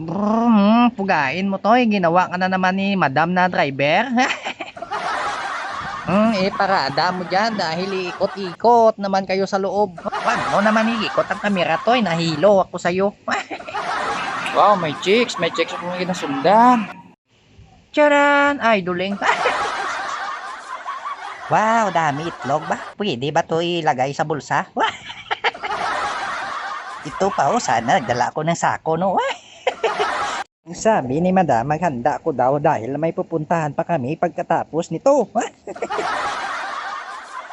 Brrr, pugain mo to, ginawa ka na naman ni madam na driver. Hmm, eh, parada mo dyan dahil ikot-ikot naman kayo sa loob. Wag mo naman iikot ang kamera to, eh. nahilo ako sa'yo. Wow, may chicks. May chicks akong kinasundan. Charan! Ay, duling. wow, dami itlog ba? Pwede ba to ilagay sa bulsa? Ito pa oh, sana nagdala ako ng sako no. Sabi ni madam, maghanda ko daw dahil may pupuntahan pa kami pagkatapos nito.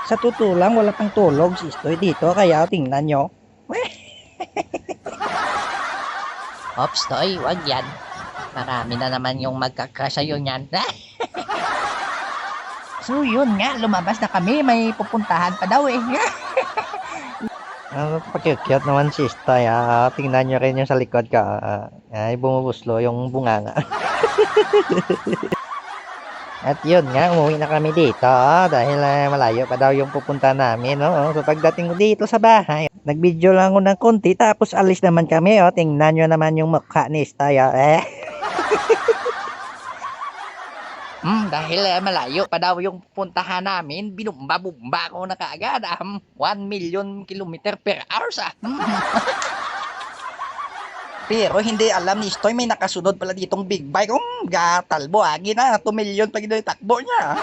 Sa totoo lang, wala pang tulog si Stoy dito, kaya tingnan nyo. Ops, Toy, wag yan. Marami na naman yung magkakrush sa'yo niyan. so yun nga, lumabas na kami, may pupuntahan pa daw eh. Ano, pakikyat naman si Stay, ah. Tingnan nyo rin yung sa likod ka. ah. ay, bumubuslo yung bunganga. At yun nga, umuwi na kami dito ah, dahil ah, malayo pa daw yung pupunta namin. No? So pagdating ko dito sa bahay, nag-video lang ako ng konti tapos alis naman kami. Oh. Tingnan nyo naman yung mukha ni Stay. ah. Eh. Hmm, dahil eh, malayo pa daw yung puntahan namin, binumba-bumba ko na kaagad. Um, 1 million kilometer per hour sa. Pero hindi alam ni Stoy, may nakasunod pala ditong big bike. Um, gatalbo, agi na. 2 million pag yung takbo niya.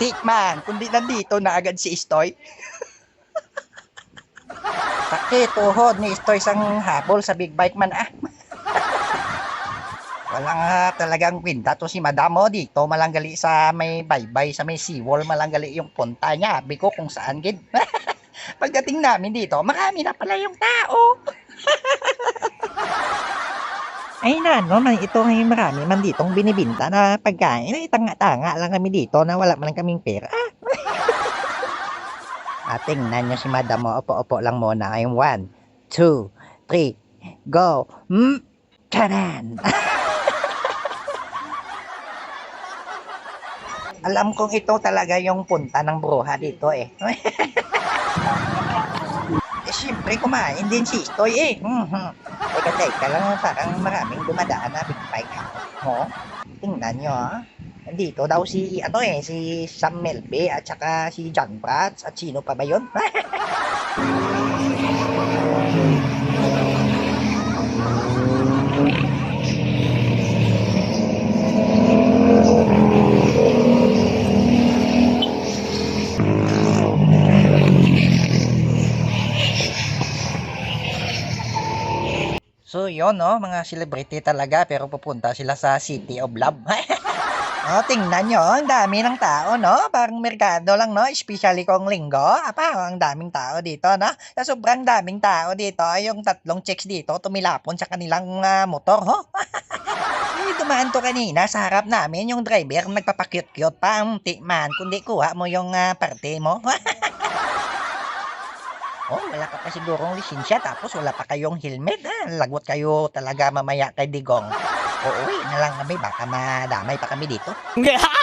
Tikman, kundi nandito na agad si Stoy. Sakit, tuhod ni Stoy sang habol sa big bike man ah. Walang ah, talagang kwenta to si Madam mo dito malanggali sa may baybay sa may seawall malanggali yung punta niya. Sabi kung saan gid. Pagdating namin dito, marami na pala yung tao. Ay na, no, man, ito ay marami man ditong binibinta na pagkain. Ay, tanga-tanga lang kami dito na wala man kaming pera. At tingnan nyo si madam mo, opo-opo lang muna. Ay, one, two, three, go. Mm, taran! Alam kong ito talaga yung punta ng bruha dito eh. eh siyempre kumain din si Stoy eh. Mhm. Teka, teka lang, parang maraming dumadaan na big bike. Oh, tingnan nyo ah. Nandito daw si, ano eh, si Sam Melbe at saka si John Prats at sino pa ba yun? So yun no, mga celebrity talaga pero pupunta sila sa City of Love. oh, tingnan nyo, ang dami ng tao no, parang merkado lang no, especially kong linggo. Apa, ang daming tao dito no. Sa sobrang daming tao dito, yung tatlong chicks dito tumilapon sa kanilang ah, motor ho. Dumaan to kanina sa harap namin yung driver nagpapakyut-kyut pa ang tikman kundi kuha mo yung ah, parte mo. Oh, wala ka pa sigurong lisensya tapos wala pa kayong helmet. Ha? Lagot kayo talaga mamaya kay Digong. Uuwi na lang kami baka madamay pa kami dito.